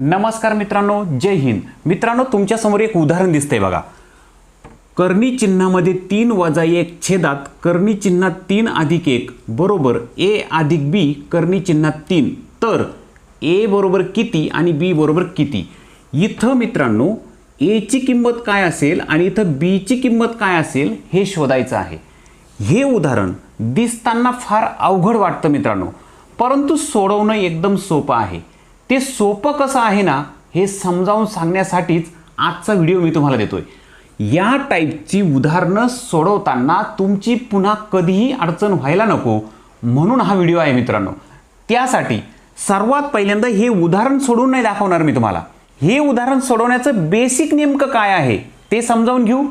नमस्कार मित्रांनो जय हिंद. मित्रांनो तुमच्यासमोर एक उदाहरण दिसतंय बघा. कर्णी चिन्हामध्ये तीन वजा एक छेदात कर्णी चिन्हात तीन अधिक एक बरोबर ए अधिक बी कर्णी चिन्हात तीन. तर ए बरोबर किती आणि बी बरोबर किती? इथं मित्रांनो एची किंमत काय असेल आणि इथं बीची किंमत काय असेल हे शोधायचं आहे. हे उदाहरण दिसताना फार अवघड वाटतं मित्रांनो. परंतु सोडवणं एकदम सोपं आहे. ते सोपं कसं आहे ना हे समजावून सांगण्यासाठीच आजचा व्हिडिओ मी तुम्हाला देतोय. या टाईपची उदाहरणं सोडवताना तुमची पुन्हा कधीही अडचण व्हायला नको म्हणून हा व्हिडिओ आहे मित्रांनो. त्यासाठी सर्वात पहिल्यांदा हे उदाहरण सोडून नाही दाखवणार मी तुम्हाला. हे उदाहरण सोडवण्याचं बेसिक नेमकं काय आहे ते समजावून घेऊ.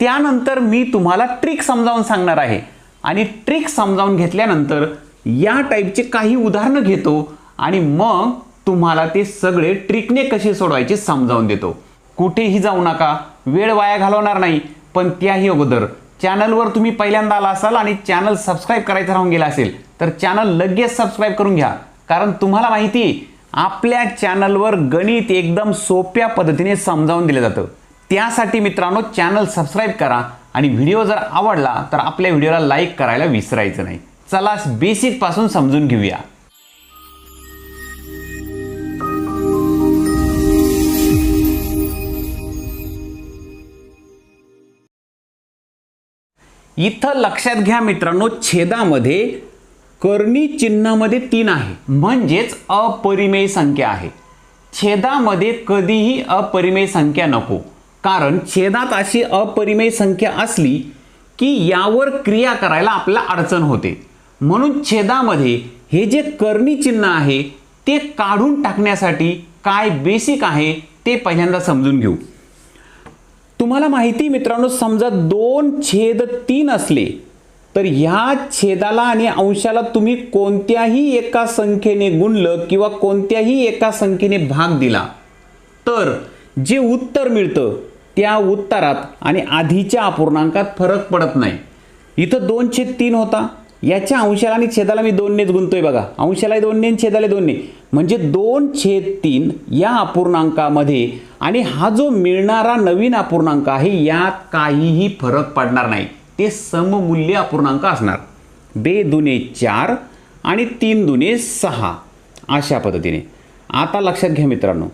त्यानंतर मी तुम्हाला ट्रिक समजावून सांगणार आहे. आणि ट्रिक समजावून घेतल्यानंतर या टाईपचे काही उदाहरणं घेतो आणि मग तुम्हाला ते सगळे ट्रिकने कसे सोडवायचे समजावून देतो. कुठेही जाऊ नका. वेळ वाया घालवणार नाही. पण त्याही अगोदर चॅनलवर तुम्ही पहिल्यांदा आला असाल आणि चॅनल सबस्क्राईब करायचं राहून गेला असेल तर चॅनल लगेच सबस्क्राईब करून घ्या. कारण तुम्हाला माहिती आपल्या चॅनलवर गणित एकदम सोप्या पद्धतीने समजावून दिलं जातं. त्यासाठी मित्रांनो चॅनल सबस्क्राईब करा आणि व्हिडिओ जर आवडला तर आपल्या व्हिडिओला लाईक करायला विसरायचं नाही. चला बेसिकपासून समजून घेऊया. इथं लक्षात घ्या मित्रांनो छेदामध्ये कर्णी चिन्हामध्ये तीन आहे. म्हणजेच अपरिमेय संख्या आहे. छेदामध्ये कधीही अपरिमेय संख्या नको. कारण छेदात अशी अपरिमेय संख्या असली की यावर क्रिया करायला आपल्याला अडचण होते. म्हणून छेदामध्ये हे जे कर्णी चिन्ह आहे ते काढून टाकण्यासाठी काय बेसिक आहे ते पहिल्यांदा समजून घेऊ. तुम्हाला माहिती मित्रांनो समजा दोन छेद तीन असले तर ह्या छेदाला आणि अंशाला तुम्ही कोणत्याही एका संख्येने गुणलं किंवा कोणत्याही एका संख्येने भाग दिला तर जे उत्तर मिळतं त्या उत्तरात आणि आधीच्या अपूर्णांकात फरक पडत नाही. इथं दोन छेद तीन होता. याच्या अंशाला आणि छेदाला मी दोननेच गुंतोय बघा. अंशाला दोनने आणि छेदाला दोनने म्हणजे दोन छेद तीन या अपूर्णांकामध्ये आणि हा जो मिळणारा नवीन अपूर्णांक आहे यात काहीही फरक पडणार नाही. ते सममूल्य अपूर्णांक असणार. बे दुने चार आणि तीन दुने सहा. अशा पद्धतीने. आता लक्षात घ्या मित्रांनो.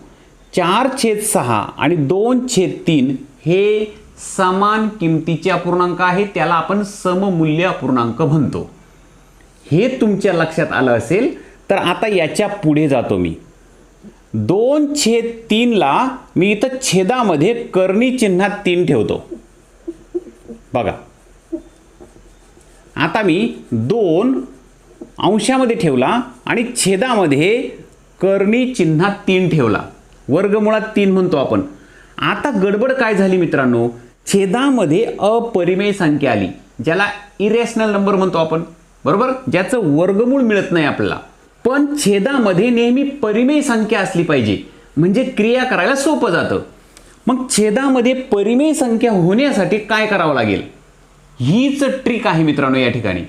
चार छेद सहा आणि दोन छेद तीन हे समान किमतीचे अपूर्णांक आहे त्याला आपण सममूल्य अपूर्णांक म्हणतो. हे तुमच्या लक्षात आलं असेल तर आता याच्यापुढे जातो मी. दोन छेद तीनला मी इथं छेदामध्ये कर्णी चिन्हात तीन ठेवतो. बघा. आता मी दोन अंशामध्ये ठेवला आणि छेदामध्ये कर्णी चिन्हात तीन ठेवला. वर्गमुळात तीन म्हणतो आपण. आता गडबड काय झाली मित्रांनो? छेदामध्ये अपरिमेय संख्या आली ज्याला इरेशनल नंबर म्हणतो आपण. बरोबर? ज्याचं वर्गमूळ मिळत नाही आपल्याला. पण छेदामध्ये नेहमी परिमेय संख्या असली पाहिजे. म्हणजे क्रिया करायला सोपं जातं. मग छेदामध्ये परिमेय संख्या होण्यासाठी काय करावं लागेल? हीच ट्रिक आहे मित्रांनो या ठिकाणी.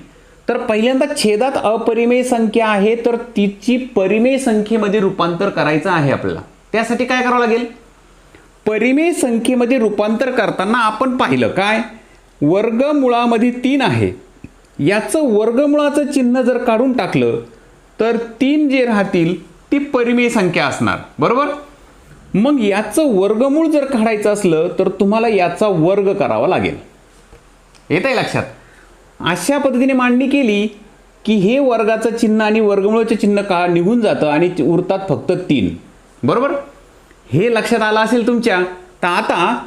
तर पहिल्यांदा छेदात अपरिमेय संख्या आहे तर तिची परिमेय संख्येमध्ये रूपांतर करायचं आहे आपल्याला. त्यासाठी काय करावं लागेल? परिमेय संख्येमध्ये रूपांतर करताना आपण पाहिलं काय? वर्गमुळामध्ये तीन आहे. याचं वर्गमुळाचं चिन्ह जर काढून टाकलं तर तीन जे राहतील ती परिमेय संख्या असणार. बरोबर? मग याचं वर्गमूळ जर काढायचं असलं तर तुम्हाला याचा वर्ग करावा लागेल. येत आहे लक्षात? अशा पद्धतीने मांडणी केली की हे वर्गाचं चिन्ह आणि वर्गमुळाचं चिन्ह का निघून जातं आणि उरतात फक्त तीन. बरोबर? हे लक्षात आलं असेल तुमच्या तर आता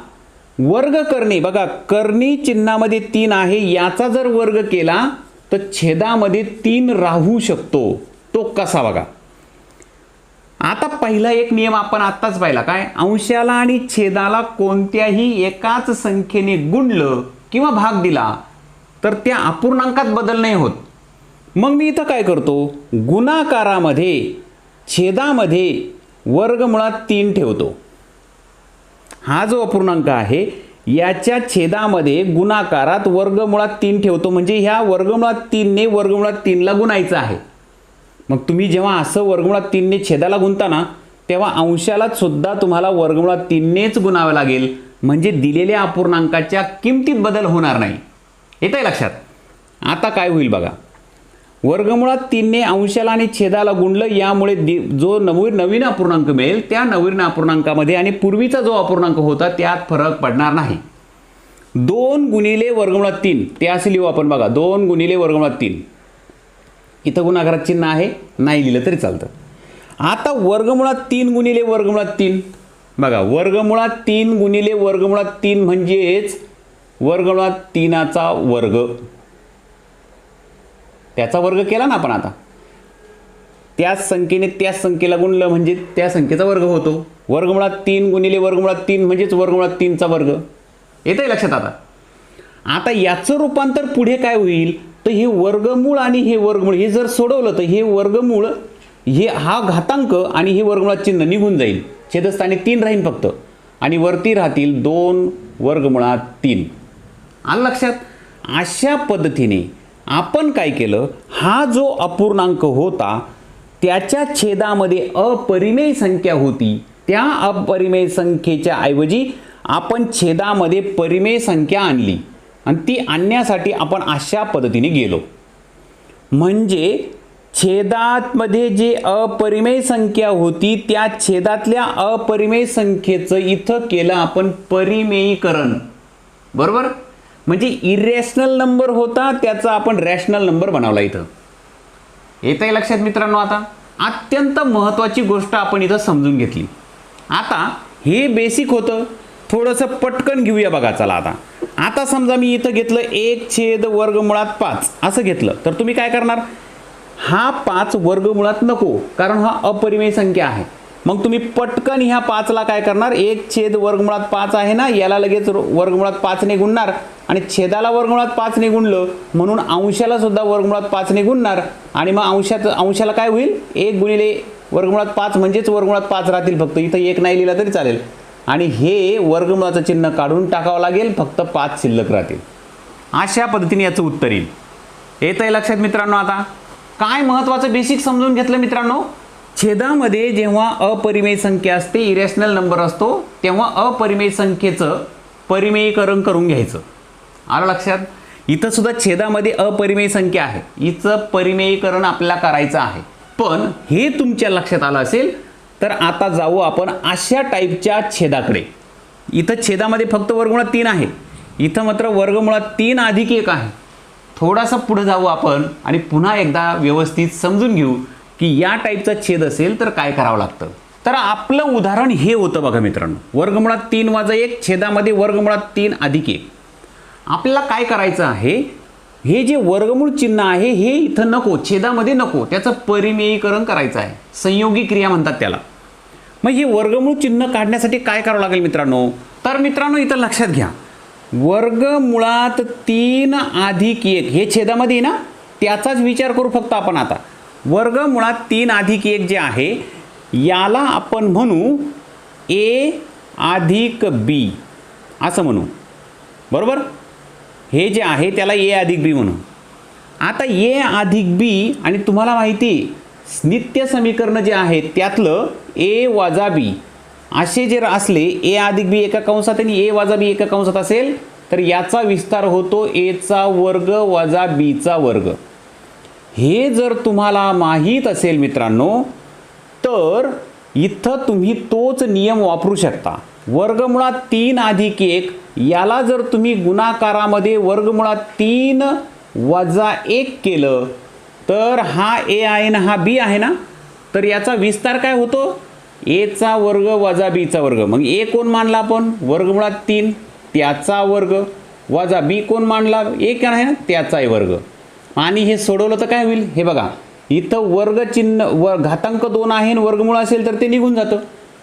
वर्ग करणे. बघा करणी चिन्हामध्ये तीन आहे. याचा जर वर्ग केला तर छेदामध्ये तीन राहू शकतो. तो कसा बघा? आता पहिला एक नियम आपण आत्ताच पाहिला. काय? अंशाला आणि छेदाला कोणत्याही एकाच संख्येने गुणलं किंवा भाग दिला तर त्या अपूर्णांकात बदल नाही होत. मग मी इथं काय करतो? गुणाकारामध्ये छेदामध्ये वर्गमुळात तीन ठेवतो. हा जो अपूर्णांक आहे याच्या छेदामध्ये गुणाकारात वर्गमुळात तीन ठेवतो. म्हणजे ह्या वर्गमुळात तीनने वर्गमुळात तीनला गुणायचं आहे. मग तुम्ही जेव्हा असं वर्गमुळात तीनने छेदाला गुंताना तेव्हा अंशालाच सुद्धा तुम्हाला वर्गमुळात तीननेच गुणावं लागेल. म्हणजे दिलेल्या अपूर्णांकाच्या किमतीत बदल होणार नाही. येत आहे लक्षात? आता काय होईल बघा. वर्गमुळात तीनने अंशाला आणि छेदाला गुणलं. यामुळे दि जो नवी नवीन अपूर्णांक मिळेल त्या नवीन अपूर्णांकामध्ये आणि पूर्वीचा जो अपूर्णांक होता त्यात फरक पडणार नाही. दोन गुणिले वर्गमुळात तीन. ते असे लिहू आपण बघा. दोन गुणिले वर्गमुळात तीन. इथं गुणाकारात चिन्ह आहे. नाही लिहिलं तरी चालतं. आता वर्गमुळात तीन गुणिले वर्गमुळात तीन. बघा वर्गमुळात तीन गुणिले वर्गमुळात तीन म्हणजेच वर्गमुळात तीनाचा वर्ग. त्याचा वर्ग केला ना आपण आता. त्याच संख्येने त्याच संख्येला गुणलं म्हणजे त्या संख्येचा वर्ग होतो. वर्गमुळात तीन गुणिले वर्गमुळात तीन म्हणजेच वर्गमुळात तीनचा वर्ग. येतं आहे लक्षात आता. आता याचं रूपांतर पुढे काय होईल? तर हे वर्गमूळ आणि हे वर्गमूळ हे जर सोडवलं तर हे वर्गमूळ हे हा घातांक आणि हे वर्गमुळात चिन्ह निघून जाईल. छेदस्थानी तीन राहील फक्त. आणि वरती राहतील दोन वर्गमुळात तीन. आलं लक्षात? अशा पद्धतीने आपण काय केलं? हा जो अपूर्णांक होता त्याच्या छेदामध्ये अपरिमेय संख्या होती. त्या अपरिमेय संख्येच्या ऐवजी आपण छेदामध्ये परिमेय संख्या आणली. आणि ती आणण्यासाठी आपण अशा पद्धतीने गेलो. म्हणजे छेदातमध्ये जे अपरिमेय संख्या होती त्या छेदातल्या अपरिमेय संख्येचं इथं केलं आपण परिमेयीकरण. बरोबर? म्हणजे इरॅशनल नंबर होता त्याचा आपण रॅशनल नंबर बनवला इथं. येत आहे लक्षात मित्रांनो आता? अत्यंत महत्त्वाची गोष्ट आपण इथं समजून घेतली. आता हे बेसिक होतं. थोडंसं पटकन घेऊया बघा चला आता. आता समजा मी इथं घेतलं एक छेद वर्गमुळात पाच असं घेतलं. तर तुम्ही काय करणार? हा पाच वर्गमुळात नको कारण हा अपरिमेय संख्या आहे. मग तुम्ही पटकन ह्या पाचला काय करणार? एक छेद वर्गमुळात पाच आहे ना याला लगेच वर्गमुळात पाचने गुणणार आणि छेदाला वर्गमुळात पाचने गुणलं म्हणून अंशाला सुद्धा वर्गमुळात पाचने गुणणार आणि मग अंशात अंशाला काय होईल? एक गुणिले वर्गमुळात पाच म्हणजेच वर्गमुळात पाच राहतील फक्त. इथं एक नाही लिहिला तरी चालेल. आणि हे वर्गमुळाचं चिन्ह काढून टाकावं लागेल फक्त पाच शिल्लक राहतील. अशा पद्धतीने याचं उत्तर येईल. येत आहे लक्षात मित्रांनो आता? काय महत्त्वाचं बेसिक समजून घेतलं मित्रांनो? छेदामध्ये जेव्हा अपरिमेय संख्या असते इरॅशनल नंबर असतो तेव्हा अपरिमेय संख्येचं परिमेयीकरण करून घ्यायचं. आलं लक्षात? इथं सुद्धा छेदामध्ये अपरिमेय संख्या आहे. हिचं परिमेयीकरण आपल्याला करायचं आहे. पण हे तुमच्या लक्षात आलं असेल तर आता जाऊ आपण अशा टाईपच्या छेदाकडे. इथं छेदामध्ये फक्त वर्गमुळात तीन आहे. इथं मात्र वर्गमुळात तीन अधिक एक आहे. थोडासा पुढे जाऊ आपण आणि पुन्हा एकदा व्यवस्थित समजून घेऊ. की या टाईपचा छेद असेल तर काय करावं लागतं? तर आपलं उदाहरण हे होतं बघा मित्रांनो. वर्गमुळात तीन वाजा एक छेदामध्ये वर्गमुळात तीन अधिक एक. आपल्याला काय करायचं आहे? हे जे वर्गमूळ चिन्ह आहे हे इथं नको छेदामध्ये नको. त्याचं परिमेयीकरण करायचं आहे. संयोगी क्रिया म्हणतात त्याला. मग हे वर्गमूळ चिन्ह काढण्यासाठी काय करावं लागेल मित्रांनो? तर मित्रांनो इथं लक्षात घ्या. वर्गमुळात तीन अधिक एक. हे छेदामध्ये आहे ना त्याचाच विचार करू फक्त आपण आता. वर्ग मुळात तीन अधिक एक जे आहे याला आपण म्हणू ए अधिक बी असं म्हणू. बरोबर? हे जे आहे त्याला ए अधिक बी म्हणू. आता ए अधिक बी आणि तुम्हाला माहिती आहे, नित्य समीकरण जे आहे त्यातलं ए वाजा बी असे जर असले ए अधिक बी एका कंसात आणि ए वाजा बी एका कंसात असेल तर याचा विस्तार होतो एचा वर्ग वजा बीचा वर्ग. हे जर तुम्हाला माहीत असेल मित्रांनो तर इथं तुम्ही तोच नियम वापरू शकता. वर्गमुळात तीन अधिक एक याला जर तुम्ही गुणाकारामध्ये वर्गमुळात तीन वजा एक केलं तर हा ए आहे ना हा बी आहे ना? तर याचा विस्तार काय होतो? एचा वर्ग वजा बीचा वर्ग. मग ए कोण मानला आपण? वर्गमुळात तीन त्याचा वर्ग. वजा बी कोण मानला? एक आहे ना? त्याचाही वर्ग. आणि हे सोडवलं तर काय होईल? हे बघा इथं वर्ग चिन्ह व घातांक दोन आहे आणि वर्गमूळ असेल तर ते निघून जातं.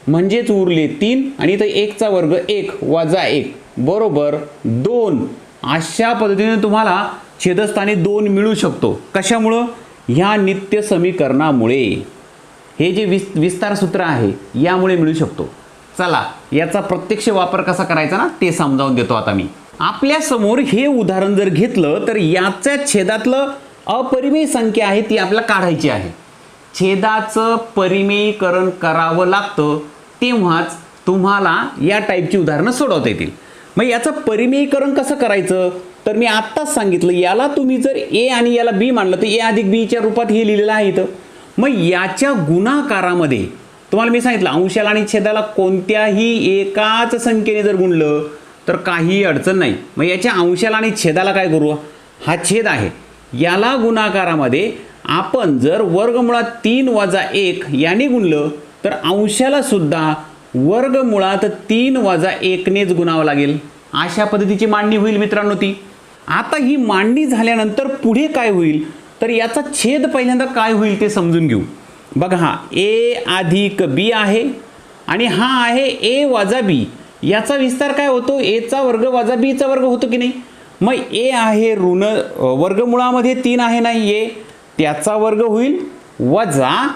म्हणजेच उरले तीन आणि इथं एकचा वर्ग एक वजा एक. बरोबर दोन. अशा पद्धतीने तुम्हाला छेदस्थानी दोन मिळू शकतो. कशामुळं? ह्या नित्य समीकरणामुळे. हे जे विस विस्तार सूत्र आहे यामुळे मिळू शकतो. चला याचा प्रत्यक्ष वापर कसा करायचा ना ते समजावून देतो आता मी. आपल्यासमोर हे उदाहरण जर घेतलं तर याच्या छेदातलं अपरिमेय संख्या आहे ती आपल्याला काढायची आहे. छेदाचं परिमेयीकरण करावं लागतं तेव्हाच तुम्हाला या टाईपची उदाहरणं सोडवता येतील. मग याचं परिमेयीकरण कसं करायचं? तर मी आत्ताच सांगितलं याला तुम्ही जर ए आणि याला बी मानलं तर ए अधिक बीच्या रूपात हे लिहिलेलं आहे इथं. मग याच्या गुणाकारामध्ये तुम्हाला मी सांगितलं अंशाला आणि छेदाला कोणत्याही एकाच संख्येने जर गुणलं तर काही अडचण नाही. मग याच्या अंशाला आणि छेदाला काय करू? हा छेद आहे. याला गुणाकारामध्ये आपण जर वर्गमुळात तीन वजा एक याने गुणलं तर अंशाला सुद्धा वर्गमुळात तीन वजा एकनेच गुणावं लागेल. अशा पद्धतीची मांडणी होईल मित्रांनो ती. आता ही मांडणी झाल्यानंतर पुढे काय होईल? तर याचा छेद पहिल्यांदा काय होईल ते समजून घेऊ. बघा हा ए अधिक बी आहे आणि हा आहे ए वजा बी. याचा विस्तार काय होतो? एचा वर्ग वजा बीचा वर्ग होतो की नाही? मग ए आहे ऋण वर्गमुळामध्ये तीन आहे नाही ए त्याचा वर्ग होईल. वजा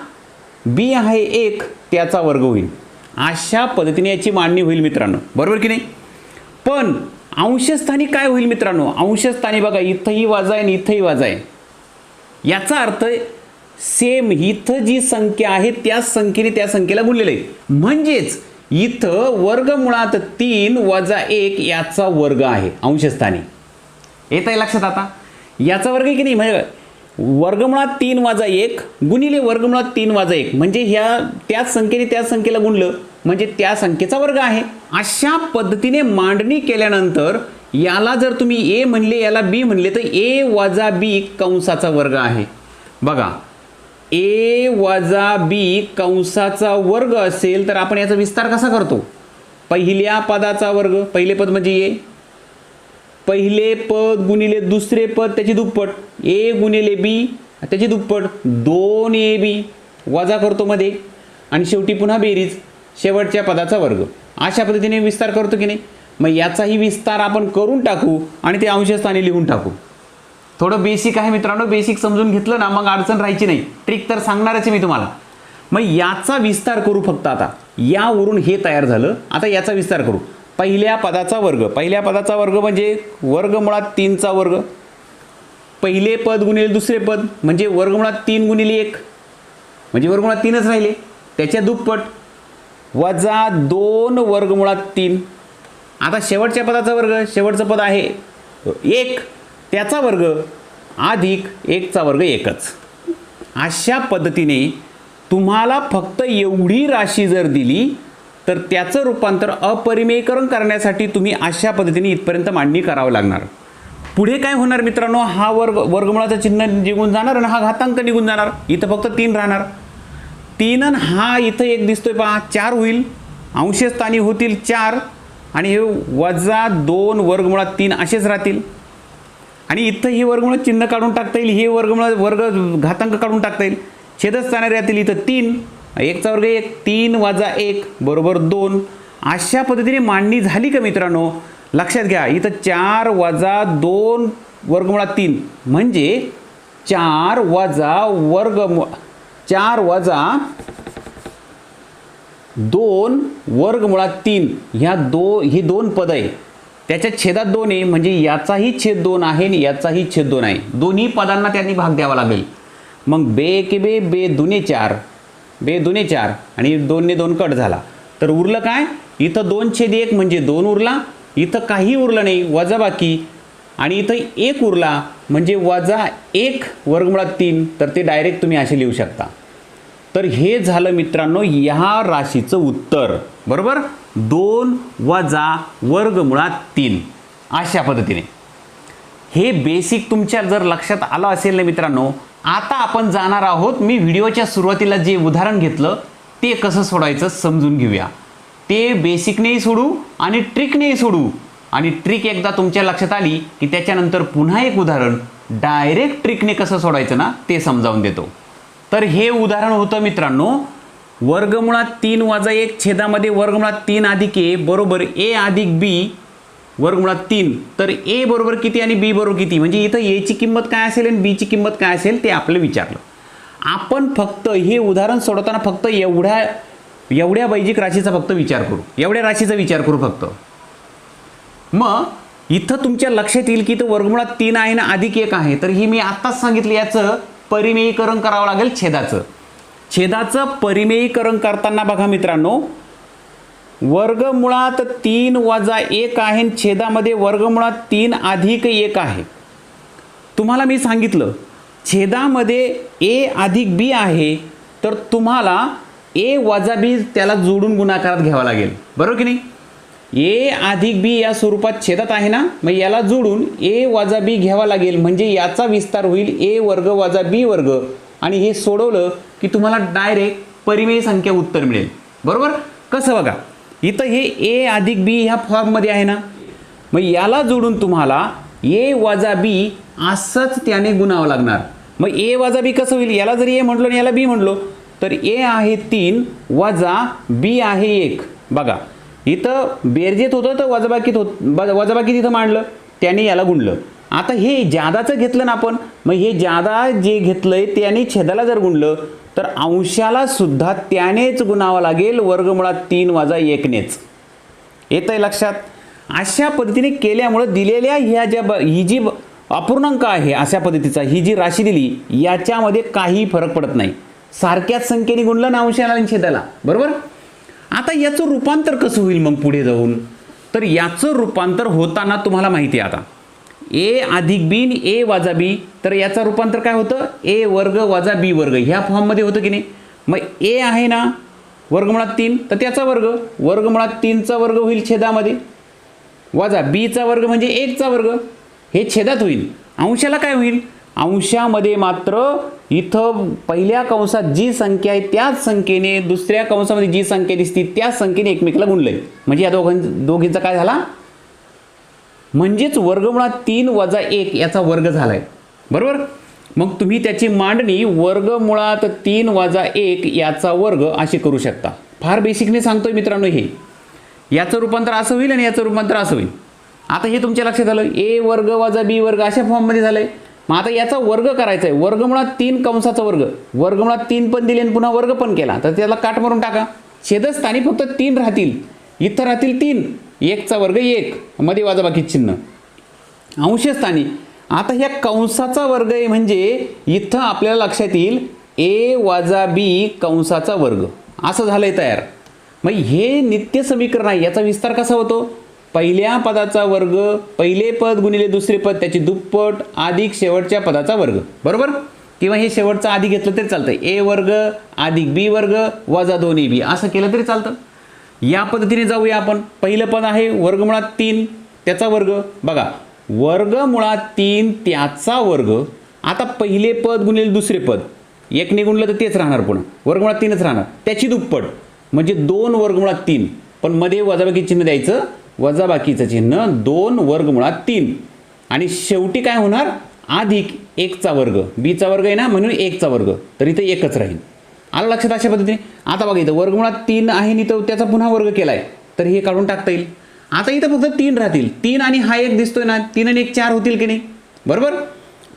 बी आहे एक त्याचा वर्ग होईल. अशा पद्धतीने याची मांडणी होईल मित्रांनो. बरोबर की नाही? पण अंशस्थानी काय होईल मित्रांनो? अंशस्थानी बघा इथंही वाजा आहे आणि इथंही वाजा आहे. याचा अर्थ सेम इथं जी संख्या आहे त्याच संख्येने त्या संख्येला गुणलेलं आहे. म्हणजेच इथं वर्गमुळात तीन वजा एक याचा वर्ग आहे अंशस्थानी. येत आहे लक्षात आता? याचा वर्ग आहे की नाही? म्हणजे वर्गमुळात तीन वाजा एक गुणिले वर्गमुळात तीन वाजा एक. म्हणजे ह्या त्याच संख्येने त्याच संख्येला गुणलं म्हणजे त्या संख्येचा वर्ग आहे. अशा पद्धतीने मांडणी केल्यानंतर याला जर तुम्ही ए म्हणले याला बी म्हणले तर ए वजा बी कंसाचा वर्ग आहे. बघा ए वजा बी कंसाचा वर्ग असेल तर आपण याचा विस्तार कसा करतो? पहिल्या पदाचा वर्ग पहिले पद म्हणजे ए. पहिले पद गुणिले दुसरे पद त्याची दुप्पट. ए गुणिले बी त्याची दुप्पट. दोन ए बी. वजा करतो मध्ये. आणि शेवटी पुन्हा बेरीज. शेवटच्या पदाचा वर्ग. अशा पद्धतीने विस्तार करतो की नाही? मग याचाही विस्तार आपण करून टाकू आणि ते अंशस्थानी लिहून टाकू. थोडं बेसिक आहे मित्रांनो बेसिक समजून घेतलं ना मग अडचण राहायची नाही. ट्रिक तर सांगणारच आहे मी तुम्हाला. मग याचा विस्तार करू फक्त आता. यावरून हे तयार झालं. आता याचा विस्तार करू. पहिल्या पदाचा वर्ग. पहिल्या पदाचा वर्ग म्हणजे वर्ग मुळात तीनचा वर्ग. पहिले पद गुणिले दुसरे पद. म्हणजे वर्गमुळात तीन गुणिले एक. म्हणजे वर्गमुळात तीनच राहिले. त्याच्या दुप्पट. वजा दोन वर्गमुळात तीन. आता शेवटच्या पदाचा वर्ग. शेवटचं पद आहे एक. त्याचा वर्ग अधिक एकचा वर्ग एकच. अशा पद्धतीने तुम्हाला फक्त एवढी राशी जर दिली तर त्याचं रूपांतर अपरिमेयकरण करण्यासाठी तुम्ही अशा पद्धतीने इथपर्यंत मांडणी करावं लागणार. पुढे काय होणार मित्रांनो? हा वर्ग वर्गमुळाचं चिन्ह निघून जाणार आणि हा घातांक निघून जाणार. इथं फक्त तीन राहणार. तीन अन हा इथं एक दिसतोय पहा चार होईल. अंशस्थानी होतील चार आणि हे वजा दोन वर्गमुळात तीन असेच राहतील. आणि इथं हे वर्गमुळं चिन्ह काढून टाकता येईल हे वर्गमुळात वर्ग घातांक काढून टाकता येईल. छेदस्थानी राहतील इथं तीन एकचा वर्ग एक तीन वजा एक बरोबर दोन. अशा पद्धतीने मांडणी झाली का मित्रांनो? लक्षात घ्या इथं चार वजा दोन वर्गमुळात तीन. म्हणजे चार वजा वर्ग चार वजा दोन वर्गमुळात तीन. ह्या दो ही दोन पद आहे. त्याच्या छेदात दोन आहे म्हणजे याचाही छेद दोन आहे आणि याचाही छेद दोन आहे. दोन्ही पदांना त्यांनी भाग द्यावा लागेल. मग बे के बे बे दुने चार बे दुने चार आणि दोनने दोन कट झाला. तर उरलं काय? इथं दोन छेद एक म्हणजे दोन उरला इथं काही उरलं नाही वजा बाकी आणि इथं एक उरला म्हणजे वजा एक वर्गमुळात तीन तर ते डायरेक्ट तुम्ही असे लिहू शकता. तर हे झालं मित्रांनो ह्या राशीचं उत्तर. बरोबर? दोन वजा वर्गमुळात तीन. अशा पद्धतीने. हे बेसिक तुमच्या जर लक्षात आलं असेल ना मित्रांनो आता आपण जाणार आहोत मी व्हिडिओच्या सुरुवातीला जे उदाहरण घेतलं ते कसं सोडायचं समजून घेऊया. ते बेसिकनेही सोडू आणि ट्रिकनेही सोडू. आणि ट्रिक एकदा तुमच्या लक्षात आली की त्याच्यानंतर पुन्हा एक उदाहरण डायरेक्ट ट्रिकने कसं सोडायचं ना ते समजावून देतो. तर हे उदाहरण होतं मित्रांनो वर्गमुळात तीन वाजा एक छेदामध्ये वर्गमुळात तीन अधिक ए बरोबर ए अधिक बी वर्गमुळात तीन. तर ए बरोबर किती आणि बी बरोबर किती? म्हणजे इथं एची किंमत काय असेल आणि बीची किंमत काय असेल ते आपलं विचारलं. आपण फक्त हे उदाहरण सोडवताना फक्त एवढ्या एवढ्या वैजिक राशीचा फक्त विचार करू. एवढ्या राशीचा विचार करू फक्त. मग इथं तुमच्या लक्षात येईल की इथं वर्गमुळात तीन आहे ना अधिक एक आहे. तर ही मी आत्ताच सांगितलं याचं परिमेयीकरण करावं लागेल छेदाचं. छेदाचं परिमेयीकरण करताना बघा मित्रांनो वर्गमुळात तीन वजा एक आहे आणि छेदामध्ये वर्गमुळात तीन अधिक एक आहे. तुम्हाला मी सांगितलं छेदामध्ये ए अधिक बी आहे तर तुम्हाला ए वजा बी त्याला जोडून गुणाकारात घ्यावा लागेल. बरोबर की नाही? ए अधिक बी या स्वरूपात छेदात आहे ना? मग याला जोडून ए वजा बी घ्यावा लागेल. म्हणजे याचा विस्तार होईल ए वर्ग वजा बी वर्ग. आणि हे सोडवलं की तुम्हाला डायरेक्ट परिमेय संख्या उत्तर मिळेल. बरोबर? कसं बघा? इथं हे ए अधिक बी ह्या फॉर्ममध्ये आहे ना? मग याला जोडून तुम्हाला ए वजा बी असंच त्याने गुणावं लागणार. मग ए वजा बी कसं होईल? याला जरी ए म्हटलो आणि याला बी म्हटलो तर ए आहे तीन वजा बी आहे एक. बघा. इथं बेरजेत होतं तर वजाबाकीत होत वजा- वजाबाकीत इथं मांडलं. त्याने याला गुंडलं. आता हे जादाचं घेतलं ना आपण मग हे जादा जे घेतलंय त्याने छेदाला जर गुंडलं तर अंशाला सुद्धा त्यानेच गुणावं लागेल वर्गमुळात तीन वाजा एकनेच. येत आहे लक्षात? अशा पद्धतीने केल्यामुळं दिलेल्या ह्या ज्या ब- ही जी अपूर्णांक आहे अशा पद्धतीचा ही जी राशी दिली याच्यामध्ये काही फरक पडत नाही. सारख्याच संख्येने गुणलं ना अंशाला आणि छेदाला. बरोबर? आता याचं रूपांतर कसं होईल मग पुढे जाऊन? तर याचं रूपांतर होताना तुम्हाला माहिती आहे आता. ए अधिक बी ए वाजा बी तर याचं रूपांतर काय होतं? ए वर्ग वजा बी वर्ग. ह्या फॉर्ममध्ये होतं की नाही? मग ए आहे ना वर्गमुळात तीन तर त्याचा वर्ग. वर्गमुळात तीनचा वर्ग होईल छेदामध्ये. वजा बीचा वर्ग म्हणजे एकचा वर्ग. हे छेदात होईल. अंशाला काय होईल? अंशामध्ये मात्र इथं पहिल्या कंसात जी संख्या आहे त्याच संख्येने दुसऱ्या कंसामध्ये जी संख्या दिसती त्याच संख्येने एकमेकाला गुणलंय. म्हणजे या दोघां दोघींचा काय झाला? म्हणजेच वर्गमुळात तीन वजा एक याचा वर्ग झालाय. बरोबर? मग तुम्ही त्याची मांडणी वर्गमुळात तीन वजा एक याचा वर्ग अशी करू शकता. फार बेसिकने सांगतोय मित्रांनो हे. याचं रूपांतर असं होईल आणि याचं रूपांतर असं होईल. आता हे तुमच्या लक्षात आलं. ए वर्ग वजा बी वर्ग अशा फॉर्ममध्ये झालं आहे मग आता याचा वर्ग करायचा आहे वर्गमुळात तीन कंसाचा वर्ग. वर्गमुळात तीन पण दिले आणि पुन्हा वर्ग पण केला. तर त्याला काट मारून टाका. छेदस्थानी फक्त तीन राहतील. इथं राहतील तीन. एकचा वर्ग एक. मध्ये वाजाबाकी चिन्ह. अंशस्थानी. आता ह्या कंसाचा वर्ग आहे म्हणजे इथं आपल्याला लक्षात येईल ए वाजा बी कंसाचा वर्ग. असं झालंय तयार. मग हे नित्य समीकरण आहे. याचा विस्तार कसा होतो? पहिल्या पदाचा वर्ग पहिले पद गुणिले दुसरे पद त्याची दुप्पट अधिक शेवटच्या पदाचा वर्ग. बरोबर? किंवा हे शेवटचं आधी घेतलं तरी चालतं ए वर्ग अधिक बी वर्ग वजा दोन ए बी. असं केलं तरी चालतं. या पद्धतीने जाऊया आपण. पहिलं पद आहे वर्गमुळात तीन त्याचा वर्ग. बघा वर्गमुळात तीन त्याचा वर्ग. आता पहिले पद गुणिले दुसरे पद. एक गुणलं तर तेच राहणार पुन्हा वर्गमुळात तीनच राहणार. त्याची दुप्पट. म्हणजे दोन वर्गमुळात तीन. पण मध्ये वजाबाकी चिन्ह द्यायचं वजाबाकीचं चिन्ह दोन वर्गमुळात तीन. आणि शेवटी काय होणार? अधिक एकचा वर्ग. बीचा वर्ग आहे ना म्हणून एकचा वर्ग. तर इथं एकच राहील. आलं लक्षात अशा पद्धतीने? आता बघा इथं वर्गमुळात तीन आहे नि तर त्याचा पुन्हा वर्ग केला आहे तर हे काढून टाकता येईल. आता इथं फक्त तीन राहतील. तीन आणि हा एक दिसतोय ना तीन आणि एक चार होतील की नाही? बरोबर?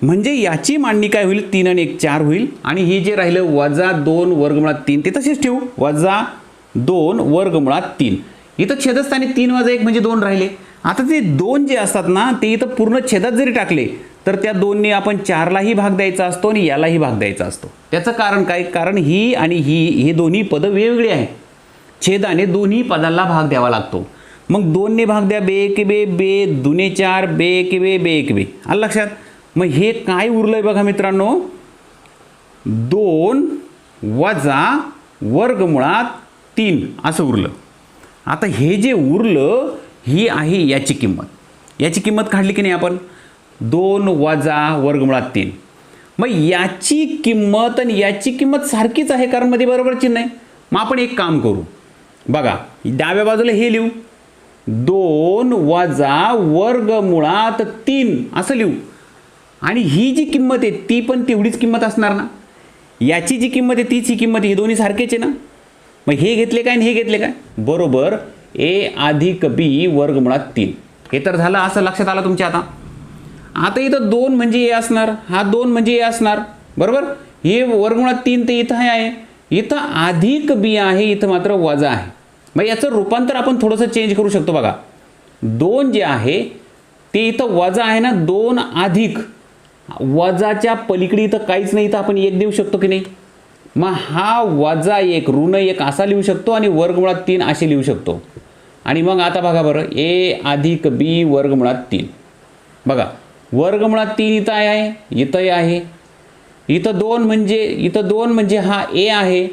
म्हणजे याची मांडणी काय होईल? तीन आणि एक चार होईल. आणि हे जे राहिलं वजा दोन वर्गमुळात तीन ते तसेच ठेवू. वजा दोन वर्गमुळात तीन. इथं छेदस्थानी तीन वाजा एक म्हणजे दोन राहिले. आता ते दोन जे असतात ना ते इथं पूर्ण छेदात जरी टाकले तर त्या दोनने आपण चारलाही भाग द्यायचा असतो आणि यालाही भाग द्यायचा असतो. त्याचं कारण काय? कारण ही आणि ही हे दोन्ही पदं वेगवेगळी आहे छेदाने दोन्ही पदांना भाग द्यावा लागतो. मग दोनने भाग द्या बे एक बे बे दुने चार बे एक बे बे एक बे. आलं लक्षात? मग हे काय उरलंय बघा मित्रांनो? दोन वजा वर्गमुळात तीन असं उरलं. आता हे जे उरलं ही आहे याची किंमत. याची किंमत काढली की नाही आपण? दोन वजा वर्गमुळात तीन. मग याची किंमत आणि याची किंमत सारखीच आहे कारण मध्ये बरोबर चिन्ह आहे. मग आपण एक काम करू. बघा डाव्या बाजूला हे लिहू. दोन वजा वर्गमुळात तीन असं लिहू. आणि ही जी किंमत आहे ती पण तेवढीच किंमत असणार ना? याची जी किंमत आहे तीच ही किंमत आहे दोन्ही सारखेच आहे ना? मग हे घेतले काय आणि हे घेतले काय? बरोबर ए अधिक बी वर्गमुळात तीन. हे तर झालं असं लक्षात आलं तुमच्या आता. आता इथं दोन म्हणजे ए असणार हा दोन म्हणजे ए असणार. बरोबर? हे वर्गमुळात तीन ते इथं आहे. इथं अधिक बी आहे इथं मात्र वजा आहे. मग याचं रूपांतर आपण थोडंसं चेंज करू शकतो बघा. दोन जे आहे ते इथं वजा आहे ना दोन अधिक. वजाच्या पलीकडे इथं काहीच नाही इथं आपण एक देऊ शकतो की नाही? मग हा वजा एक ऋण एक असा लिहू शकतो आणि वर्गमुळात तीन असे लिहू शकतो. आणि मग आता बघा बरं ए अधिक बी वर्गमुळात तीन. बघा वर्गमुळात तीन इथं आहे इथंही आहे. इथं दोन म्हणजे इथं दोन म्हणजे हा ए आहे.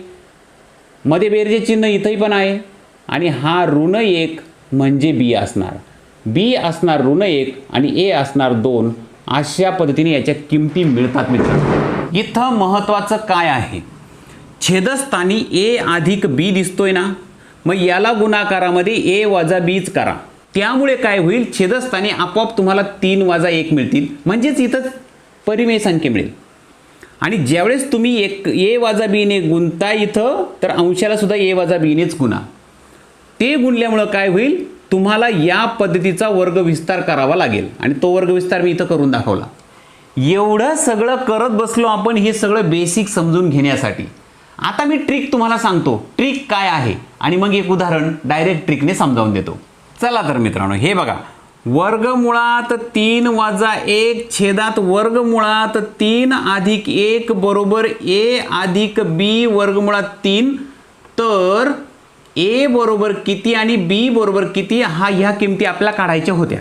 मध्ये बेरजे चिन्ह इथंही पण आहे. आणि हा ऋण एक म्हणजे बी असणार. बी असणार ऋण एक आणि ए असणार दोन अशा पद्धतीने याच्या किमती मिळतात मित्र इथं महत्त्वाचं काय आहे? छेदस्थानी ए अधिक बी दिसतोय ना मग याला गुणाकारामध्ये ए वजा बीच करा. त्यामुळे काय होईल? छेदस्थानी आपोआप तुम्हाला तीन वजा एक मिळतील. म्हणजेच इथं परिमेय संख्या मिळेल. आणि ज्यावेळेस तुम्ही एक ए वाजा बीने गुणता इथं तर अंशाला सुद्धा ए वाजा बीनेच गुणा. ते गुणल्यामुळं काय होईल? तुम्हाला या पद्धतीचा वर्ग विस्तार करावा लागेल. आणि तो वर्ग विस्तार मी इथं करून दाखवला. एवढं सगळं करत बसलो आपण हे सगळं बेसिक समजून घेण्यासाठी. आता मी ट्रिक तुम्हाला सांगतो. ट्रिक काय आहे? आणि मग एक उदाहरण डायरेक्ट ट्रिकने समजावून देतो. चला तर मित्रांनो हे बघा. वर्गमुळात तीन वाजा एक छेदात वर्गमुळात तीन अधिक एक बरोबर ए अधिक बी वर्गमुळात तीन. तर ए बरोबर किती आणि बी बरोबर किती हा ह्या किमती आपल्या काढायच्या होत्या.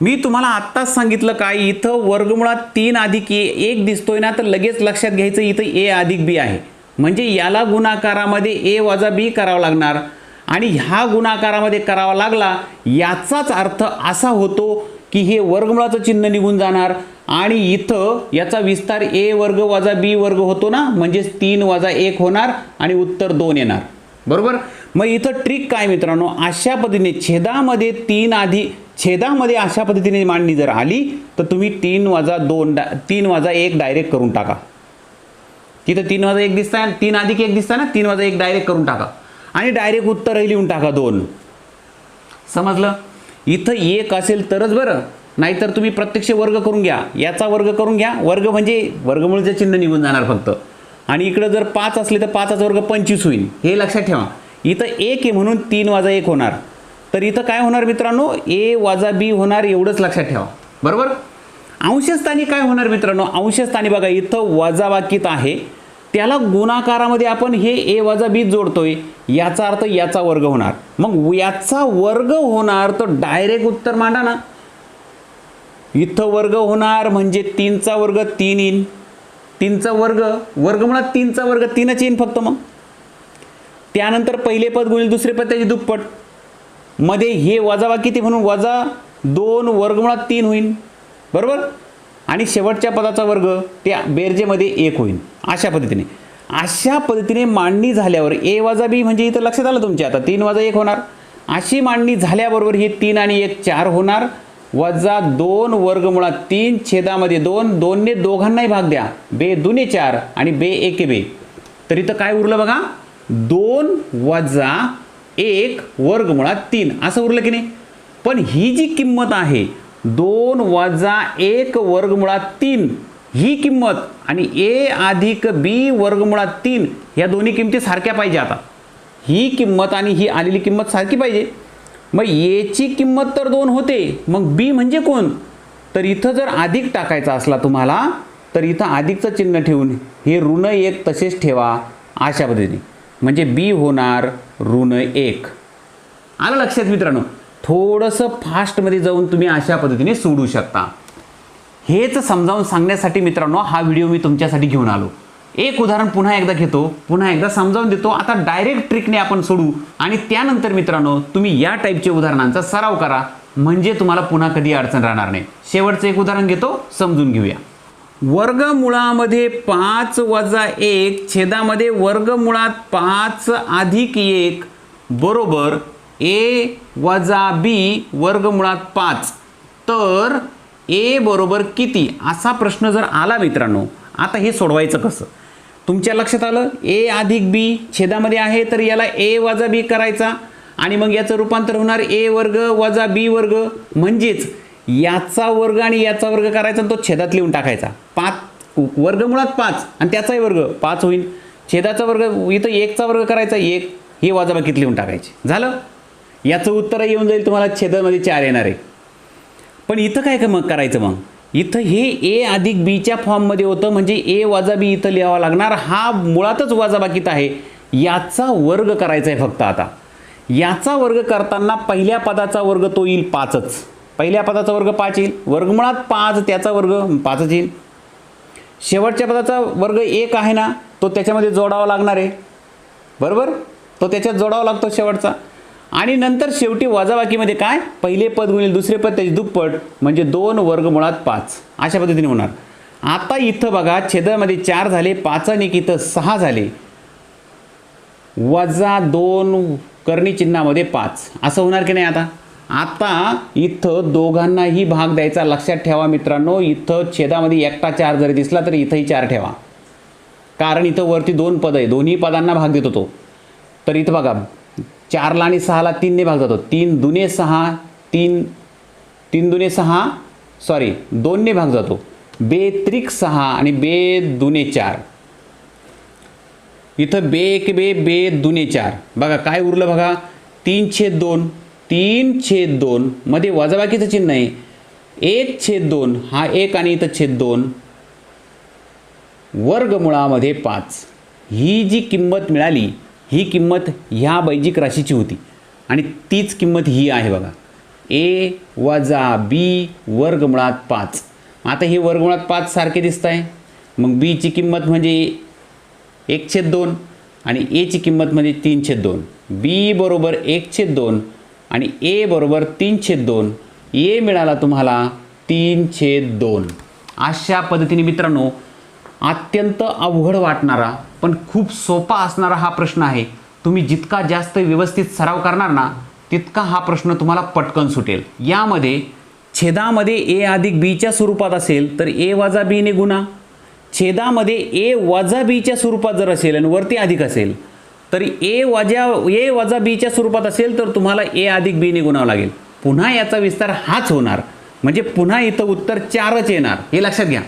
मी तुम्हाला आत्ताच सांगितलं काय? इथं वर्गमुळात तीन अधिक ए एक दिसतोय ना तर लगेच लक्षात घ्यायचं इथं ए अधिक बी आहे. म्हणजे याला गुणाकारामध्ये ए वजा बी करावं लागणार. आणि ह्या गुणाकारामध्ये करावा लागला याचाच अर्थ असा होतो की हे वर्गमुळाचं चिन्ह निघून जाणार. आणि इथं याचा विस्तार ए वर्ग वजा बी वर्ग होतो ना म्हणजेच तीन वजा एक होणार आणि उत्तर दोन येणार. बरोबर? मग इथं ट्रिक काय मित्रांनो? अशा पद्धतीने छेदामध्ये तीन आधी छेदामध्ये अशा पद्धतीने मांडणी जर आली तर तुम्ही तीन वजा दोन डा तीन वजा एक डायरेक्ट करून टाका. तिथं तीन वाजा एक दिसताय तीन अधिक एक दिसताय ना तीन वाजा एक डायरेक्ट करून टाका. आणि डायरेक्ट उत्तरही लिहून टाका दोन. समजलं? इथं एक असेल तरच बरं. नाहीतर तुम्ही प्रत्यक्ष वर्ग करून घ्या. याचा वर्ग करून घ्या. वर्ग म्हणजे वर्गमुळेचं चिन्ह निघून जाणार फक्त. आणि इकडं जर पाच असले तर पाचाचा वर्ग पंचवीस होईल. हे लक्षात ठेवा. इथं एक आहे म्हणून तीन वाजा एक होणार. तर इथं काय होणार मित्रांनो? ए वाजा बी होणार एवढंच लक्षात ठेवा. बरोबर? अंशस्थानी काय होणार मित्रांनो? अंशस्थानी बघा इथं वजावाकीत आहे. त्याला गुणाकारामध्ये आपण हे ए वजा बी जोडतोय. याचा अर्थ याचा वर्ग होणार. मग याचा वर्ग होणार तर डायरेक्ट उत्तर मांडा ना. इथं वर्ग होणार म्हणजे तीनचा वर्ग तीन येईन. तीनचा वर्ग वर्गमुळात तीनचा वर्ग तीनच येईन फक्त मग. त्यानंतर पहिले पद गुणिले दुसरे पद त्याची दुप्पट. मध्ये हे वजावा किती म्हणून वजा दोन वर्गमुळात तीन होईल बरोबर? आणि शेवटच्या पदाचा वर्ग त्या बेरजेमध्ये एक होईल. अशा पद्धतीने. अशा पद्धतीने मांडणी झाल्यावर ए वजा बी म्हणजे इथं लक्षात आलं तुमच्या. आता तीन वजा एक होणार. अशी मांडणी झाल्याबरोबर ही तीन आणि एक चार होणार. वजा दोन वर्गमुळात तीन छेदामध्ये दोन. दोनने दोघांनाही भाग द्या. बे दुने चार आणि बे एके बे. तर इथं काय उरलं बघा? दोन वजा एक वर्गमुळात तीन. असं उरलं की नाही? पण ही जी किंमत आहे दोन वजा एक वर्गमुळात तीन ही किंमत आणि ए अधिक बी वर्गमुळात तीन या दोन्ही किमती सारख्या पाहिजे आता. ही किंमत आणि ही आलेली किंमत सारखी पाहिजे. मग एची किंमत तर दोन होते मग बी म्हणजे कोण? तर इथं जर अधिक टाकायचा असला तुम्हाला तर इथं अधिकचं चिन्ह ठेवून हे ऋण एक तसेच ठेवा अशा पद्धतीने. म्हणजे बी होणार ऋण एक. आलं लक्षात मित्रांनो? थोडंसं फास्टमध्ये जाऊन तुम्ही अशा पद्धतीने सोडू शकता. हेच समजावून सांगण्यासाठी मित्रांनो हा व्हिडिओ मी तुमच्यासाठी घेऊन आलो. एक उदाहरण पुन्हा एकदा घेतो पुन्हा एकदा समजावून देतो. आता डायरेक्ट ट्रिकने आपण सोडू. आणि त्यानंतर मित्रांनो तुम्ही या टाईपचे उदाहरणांचा सराव करा. म्हणजे तुम्हाला पुन्हा कधी अडचण राहणार नाही. शेवटचं एक उदाहरण घेतो समजून घेऊया. वर्गमुळामध्ये पाच वजा एक छेदामध्ये वर्गमुळात पाच अधिक एक बरोबर ए वजा बी वर्गमुळात पाच. तर ए बरोबर किती? असा प्रश्न जर आला मित्रांनो आता हे सोडवायचं कसं? तुमच्या लक्षात आलं? ए अधिक बी छेदामध्ये आहे तर याला ए वजा बी करायचा. आणि मग याचं रूपांतर होणार ए वर्ग वजा बी वर्ग. म्हणजेच याचा वर्ग आणि याचा वर्ग करायचा आणि तो छेदात लिहून टाकायचा. पाच वर्गमुळात पाच आणि त्याचाही वर्ग पाच होईल. छेदाचा वर्ग इथं एकचा वर्ग करायचा एक. हे वाजाबाकीत लिहून टाकायचे. झालं? याचं उत्तर येऊन जाईल तुम्हाला छेदमध्ये चार येणार आहे. पण इथं काय का मग करायचं मग? इथं हे ए अधिक बीच्या फॉर्ममध्ये होतं म्हणजे ए वजा बी इथं लिहावा लागणार. हा मुळातच वजाबाकीत आहे. याचा वर्ग करायचा आहे फक्त आता. याचा वर्ग करताना पहिल्या पदाचा वर्ग तो येईल पाचच. पहिल्या पदाचा वर्ग पाच येईल. वर्गमुळात पाच त्याचा वर्ग पाचच येईल. शेवटच्या पदाचा वर्ग एक आहे ना तो त्याच्यामध्ये जोडावा लागणार आहे. बरोबर? तो त्याच्यात जोडावा लागतो शेवटचा. आणि नंतर शेवटी वजाबाकीमध्ये काय? पहिले पद गुणिले दुसरे पद त्याची दुप्पट म्हणजे दोन वर्ग मुळात पाच. अशा पद्धतीने होणार. आता इथं बघा छेदामध्ये चार झाले पाच आणि एक इथं सहा झाले. वजा दोन करणी चिन्हामध्ये पाच. असं होणार की नाही आता? आता इथं दोघांनाही भाग द्यायचा लक्षात ठेवा मित्रांनो. इथं छेदामध्ये एकटा चार जरी दिसला तरी इथंही चार ठेवा. कारण इथं वरती दोन पद आहे. दोन्ही पदांना भाग देत होतो तर इथं बघा चारला आणि सहाला तीनने भाग जातो तीन दुने सहा तीन तीन दुने सहा सॉरी दोनने भाग जातो बे त्रिक सहा आणि बे दुने चार. इथं बे एक बे बे दुने चार. बघा काय उरलं बघा? तीन छेद दोन तीन छेद दोन मध्ये वजाबाकीचं चिन्ह आहे. एक छेद दोन हा एक आणि इथं छेद दोन. वर्गमुळामध्ये पाच. ही जी किंमत मिळाली ही किंमत ह्या बैजिक राशीची होती. आणि तीच किंमत ही आहे बघा. ए वजा बी वर्गमुळात पाच. आता हे वर्गमुळात पाच सारखे दिसत आहे मग बीची किंमत म्हणजे एक छेद दोन आणि एची किंमत म्हणजे तीन छेद दोन. बी बरोबर एक छेद दोन आणि ए बरोबर तीन छेद दोन. ए मिळाला तुम्हाला तीन छेद दोन. अशा पद्धतीने मित्रांनो अत्यंत अवघड वाटणारा पण खूप सोपा असणारा हा प्रश्न आहे. तुम्ही जितका जास्त व्यवस्थित सराव करणार ना तितका हा प्रश्न तुम्हाला पटकन सुटेल. यामध्ये छेदामध्ये ए अधिक बीच्या स्वरूपात असेल तर ए वजा बीने गुणा. छेदामध्ये ए वजा बीच्या स्वरूपात जर असेल आणि वरती अधिक असेल तर ए वजा ए वजा बीच्या स्वरूपात असेल तर तुम्हाला ए अधिक बीने गुणावं लागेल. पुन्हा याचा विस्तार हाच होणार. म्हणजे पुन्हा इथं उत्तर चारच येणार. हे लक्षात घ्या.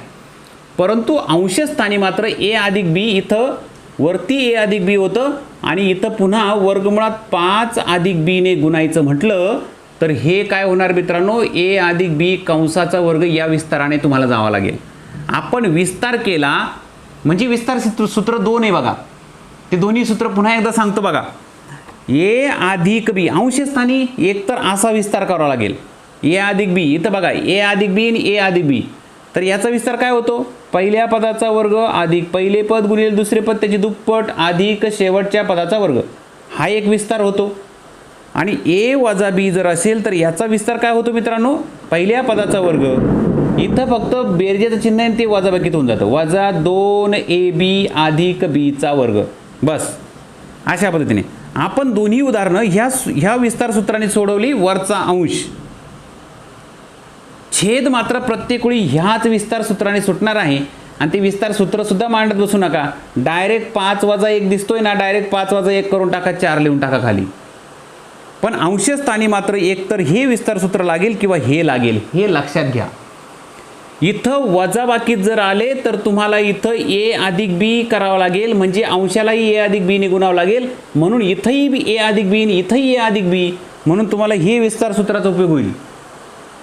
परंतु अंशस्थानी मात्र ए अधिक बी इथं वरती ए अधिक बी होतं आणि इथं पुन्हा वर्गमुळात पाच अधिक बीने गुणायचं म्हटलं तर हे काय होणार मित्रांनो? ए अधिक बी कंसाचा वर्ग या विस्ताराने तुम्हाला जावा लागेल. आपण विस्तार केला म्हणजे विस्तार सूत्र सूत्र दोन आहे बघा. ते दोन्ही सूत्र पुन्हा एकदा सांगतो बघा. ए अधिक बी अंशस्थानी एकतर असा विस्तार करावा लागेल. ए अधिक बी इथं बघा ए अधिक बी आणि ए अधिक बी. तर याचा विस्तार काय होतो? पहिल्या पदाचा वर्ग अधिक पहिले पद गुणिले दुसरे पद त्याची दुप्पट अधिक शेवटच्या पदाचा वर्ग. हा एक विस्तार होतो. आणि ए वजा बी जर असेल तर याचा विस्तार काय होतो मित्रांनो? पहिल्या पदाचा वर्ग. इथं फक्त बेरजेचं चिन्ह आहे आणि ते वजाबाकीत होऊन जातं. वजा दोन ए बी अधिक बीचा वर्ग. बस. अशा पद्धतीने. आपण दोन्ही उदाहरणं ह्या ह्या विस्तार सूत्राने सोडवली. वरचा अंश. छेद मात्र प्रत्येक वेळी ह्याच विस्तार सूत्राने सुटणार आहे. आणि ते विस्तार सूत्रसुद्धा मांडत बसू नका. डायरेक्ट पाच वाजा एक दिसतोय ना डायरेक्ट पाच वाजा एक करून टाका चार लिहून टाका खाली. पण अंशस्थानी मात्र एक तर हे विस्तार सूत्र लागेल किंवा हे लागेल हे लक्षात घ्या. इथं वजाबाकीत जर आले तर तुम्हाला इथं ए अधिक बी करावं लागेल. म्हणजे अंशालाही ए अधिक बी निगुणावं लागेल. म्हणून इथंही बी ए अधिक बी इथंही ए अधिक बी. म्हणून तुम्हाला हे विस्तार सूत्राचा उपयोग होईल.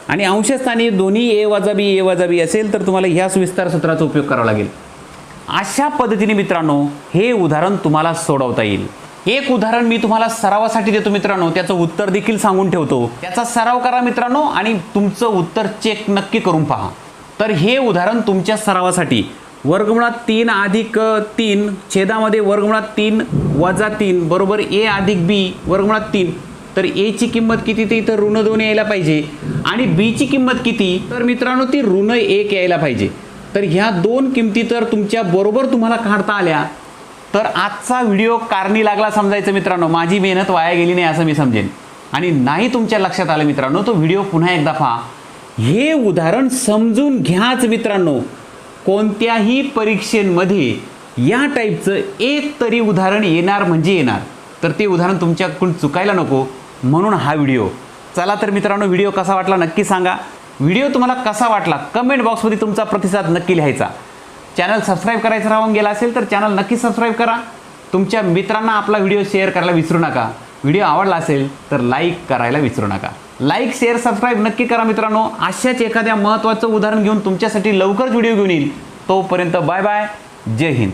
आणि अंशस्थानी दोन्ही ए वजा बी ए वजा बी असेल तर तुम्हाला ह्याच विस्तार सूत्राचा उपयोग करावा लागेल. अशा पद्धतीने मित्रांनो हे उदाहरण तुम्हाला सोडवता येईल. एक उदाहरण मी तुम्हाला सरावासाठी देतो मित्रांनो त्याचं उत्तर देखील सांगून ठेवतो. त्याचा सराव करा मित्रांनो आणि तुमचं उत्तर चेक नक्की करून पहा. तर हे उदाहरण तुमच्या सरावासाठी. वर्गमुळात तीन अधिक तीन छेदामध्ये वर्गमुळात तीन वजा तीन बरोबर ए अधिक बी वर्गमुळात तीन. तर एची किंमत किती ते इथं ऋण दोन यायला पाहिजे. आणि बीची किंमत किती तर मित्रांनो ती ऋण एक यायला पाहिजे. तर ह्या दोन किमती तर तुमच्या बरोबर तुम्हाला काढता आल्या. तर आजचा व्हिडिओ कारणी लागला समजायचं मित्रांनो. माझी मेहनत वाया गेली नाही असं मी समजेन. आणि नाही तुमच्या लक्षात आलं मित्रांनो तो व्हिडिओ पुन्हा एकदा पहा. हे उदाहरण समजून घ्याच मित्रांनो. कोणत्याही परीक्षेमध्ये या टाईपचं एक तरी उदाहरण येणार म्हणजे येणार. तर ते उदाहरण तुमच्याकडून चुकायला नको. म्हणून हा व्हिडिओ. चला तर मित्रांनो व्हिडिओ कसा वाटला नक्की सांगा. व्हिडिओ तुम्हाला कसा वाटला? कमेंट बॉक्समध्ये तुमचा प्रतिसाद नक्की लिहायचा. चॅनल सबस्क्राईब करायचं राहून गेला असेल तर चॅनल नक्की सबस्क्राईब करा. तुमच्या मित्रांना आपला व्हिडिओ शेअर करायला विसरू नका. व्हिडिओ आवडला असेल तर लाईक करायला विसरू नका. लाईक शेअर सबस्क्राईब नक्की करा मित्रांनो. अशाच एखाद्या महत्त्वाचं उदाहरण घेऊन तुमच्यासाठी लवकरच व्हिडिओ घेऊन येईल. तोपर्यंत बाय बाय जय हिंद.